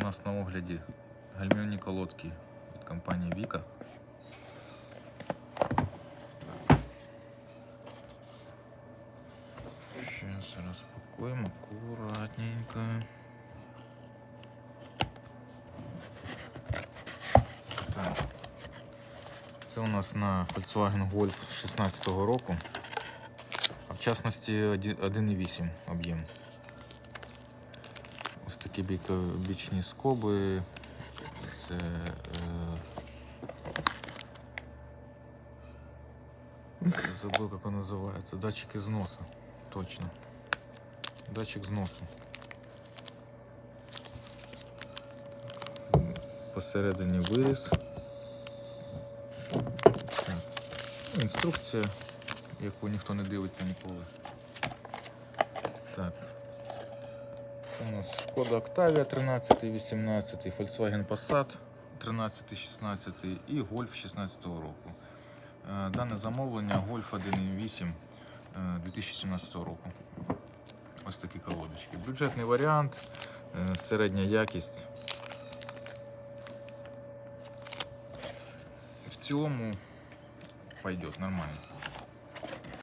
У нас на огляді гальмівні колодки від компанії Віка. Сейчас розпакуємо акуратненько. Так. Це у нас на Volkswagen Golf 16 року, а в частності 1,8 об'єм. Такі бічні скоби. Це е... забув, як воно називається. Датчики зносу. Точно. Датчик зносу. Посередині. Так. Ну, Інструкція, яку ніхто не дивиться ніколи. Так. Це у нас Шкода Octavia 13, 18, Volkswagen Passat 13, 16 і Golf 16 року. Е, Дане замовлення Golf 1.8 е, 2017 року. Ось такі колодочки. Бюджетний варіант, е, середня якість. В цілому пойдет нормально.